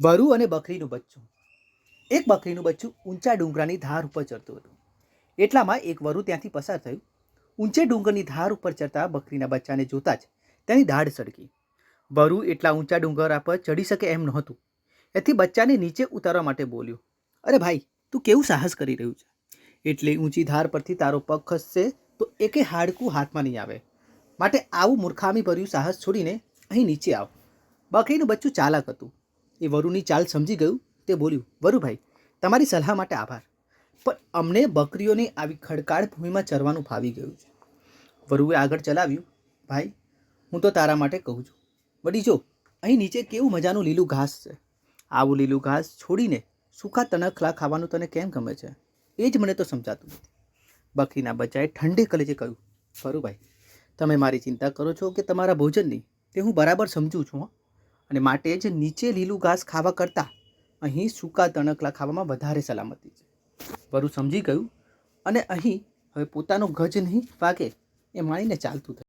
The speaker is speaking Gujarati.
વરુ અને બકરીનું બચ્ચું. એક બકરીનું બચ્ચું ઊંચા ડુંગરાની ધાર ઉપર ચડતું હતું. એટલામાં એક વરુ ત્યાંથી પસાર થયું. ઊંચે ડુંગરની ધાર ઉપર ચડતા બકરીના બચ્ચાને જોતા જ તેની દાઢ સળગી. વરુ એટલા ઊંચા ડુંગરા પર ચડી શકે એમ નહોતું. એથી બચ્ચાને નીચે ઉતારવા માટે બોલ્યું, અરે ભાઈ, તું કેવું સાહસ કરી રહ્યું છે? એટલે ઊંચી ધાર પરથી તારો પગ ખસશે તો એકે હાડકું હાથમાં નહીં આવે. માટે આવું મૂર્ખામી ભર્યું સાહસ છોડીને અહીં નીચે આવ. બકરીનું બચ્ચું ચાલાક હતું. એ વરુની ચાલ સમજી ગયું. તે બોલ્યું, વરુભાઈ, તમારી સલાહ માટે આભાર. પણ અમને બકરીઓની આવી ખડકાળ ભૂમિમાં ચરવાનું ફાવી ગયું છે. વરુએ આગળ ચલાવ્યું, ભાઈ, હું તો તારા માટે કહું છું. વળી જો, અહીં નીચે કેવું મજાનું લીલું ઘાસ છે? આવું લીલું ઘાસ છોડીને સૂકા તણખલા ખાવાનું તને કેમ ગમે છે? એ જ મને તો સમજાતું નથી. બકરીના બચ્ચાએ ઠંડે કલેજે કહ્યું ભાઈ તમે મારી ચિંતા કરો છો કે તમારા ભોજનની તે હું બરાબર સમજું છું, હં. અને માટે જ નીચે લીલું ઘાસ ખાવા કરતાં અહીં સૂકા તણકલા ખાવામાં વધારે સલામતી છે. વરુ સમજી ગયું અને અહીં હવે પોતાનો ગજ નહીં વાગે એ માણીને ચાલતું થયું.